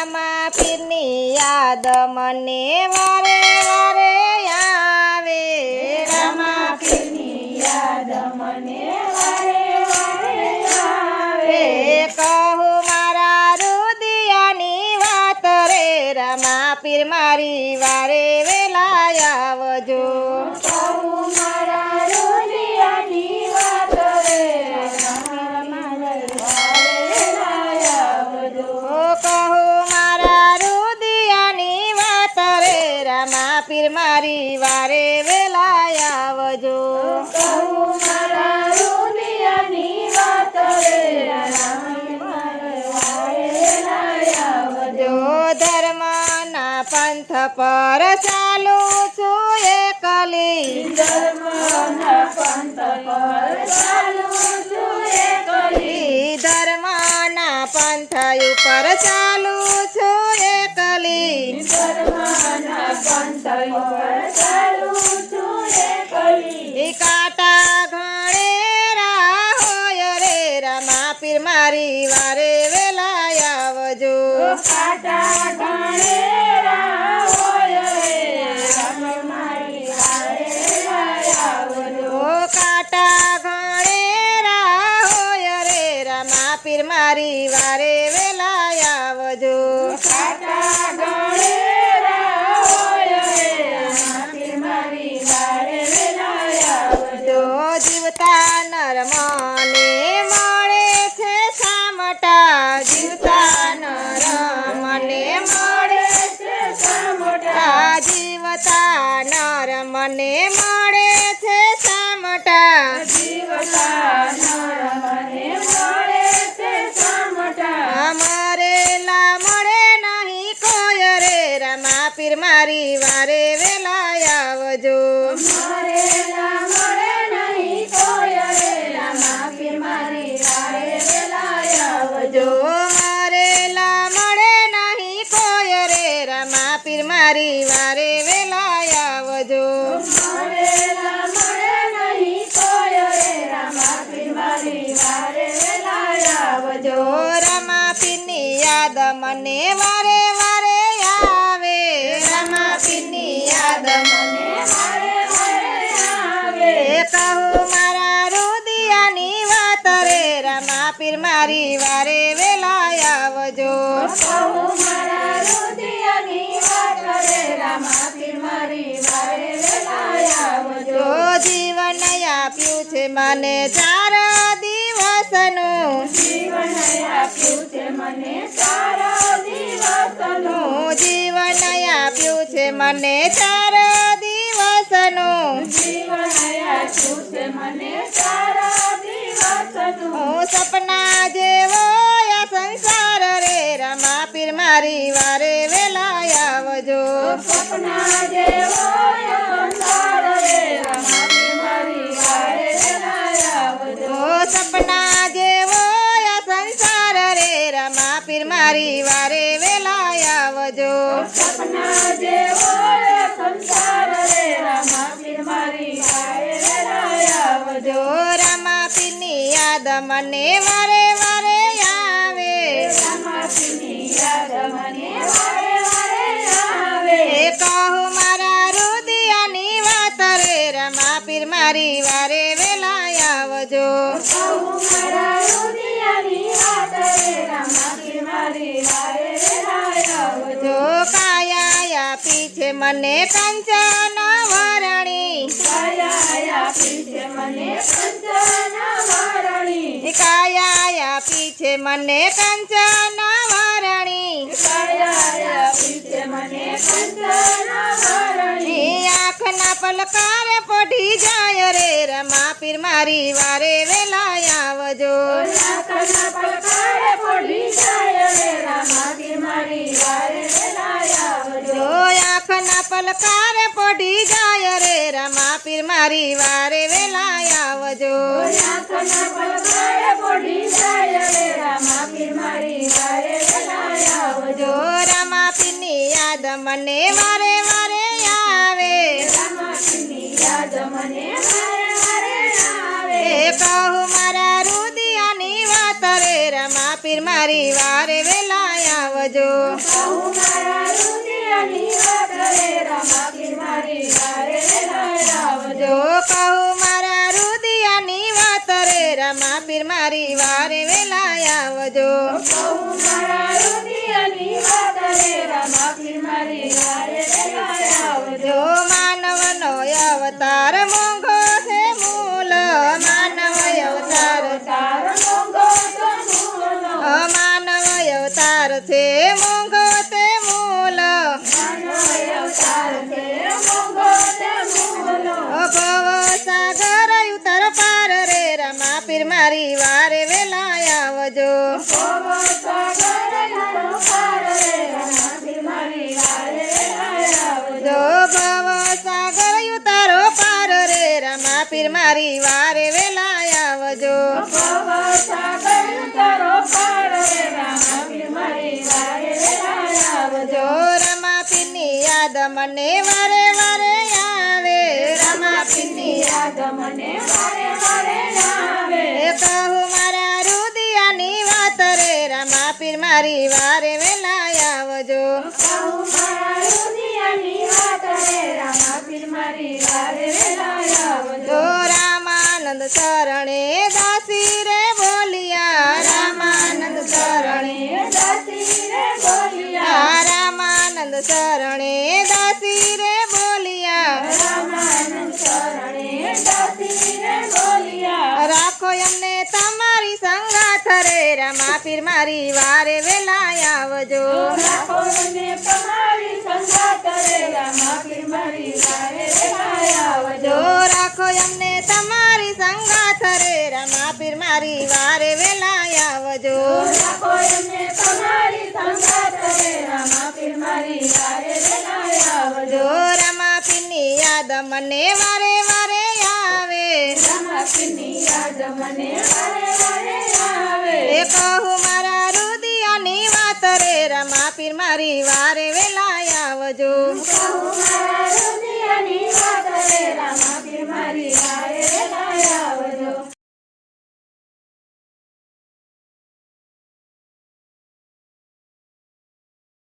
રામા પીરની યાદ મને વારે વારે આવે. રામા પીરની યાદ મને વારે વારે આવે. કહું મારા રુદિયાની વાત રે રામા પીર મારી વારે પંથ પર ચાલુ છું એકલી. ધર્મના પંથ ઉપર ચાલુ છું એકલી. ધર્મના પંથ ઉપર છું એકલી કાટા ઘણેરા હોય રે. રમા પીર મારી વારે જીવતા નર મને મળે છે સામટા જીવતા નર મને મળે છે સામટા. જીવતા નર મને મળે છે સામટા. જીવતા નર મને મળે છે સામટા. મરેલા મળે નહીં કોઈ રે રમા પીર મારી વારે વેલા આવજો. જો મને કહું મારા રુદિયાની વાત રે રમા પીર મારી વારે વેલા આવજો. જો જીવન આપ્યું છે મને ચાર દિવસનું. જીવન આપ્યું છે મને ચાર દિવસનું હું સપના જેવો આ સંસાર રે રમા પીર મારી વારે વેલા આવજો ઓ સપના જેવો આ સંસાર રે રમા પીર મારી વારે વેલા આવજો જો મને વારે વારે આવે. કહો મારા રુદિયાની વાત રે રમા પીર મારી વારે વેલા આવજો. જો કાયા આપી છે મને કંચના વરણી. કાયા મને કંચન વરણી. આંખના પલકાર પઢી જાય રે રમા પીર મારી વારે વેલા આવજો પલકાર પડી જાય રે. રમા પીર મારી વારે વેલા આવજો. રમા પીરની યાદ મને વારે વારે આવે. કહું મારા રુદિયાની વાત રે. રમા પીર મારી વારે વેલા આવજો. જો કહું મારા રુદિયાની વાત રે રમા વારે વેલા જો માનવનો અવતાર મોંઘો પીર મારી વારે વેલા આવજો. જો ભવ સાગર ઉતારો પાર રે, રમા પીર મારી વારે વેલા આવજો. જો રમા પીરની યાદ મને વારે વારે આવે. રમા પીરની યાદ મને વારે મારી વારે વેલા આવજો. મારા રુદિયાની સંગાથ રે રમા પીર મારી વારે વેલા આવજો. રાખો અમને તમારી સંગાત રે રામા પીર મારી વારે વેલાએ આવજો. રાખો અમને તમારી સંગાથ રે રમા પીર મારી વારે વેલા આવજો. રામા પીરની યાદ મને વારે વારે આવે. રમા પીરની યાદ મને વારે વારે આવે એ કહું મારા રુદિયાની વાત રે રમા પીર મારી વારે વેલા આવજો.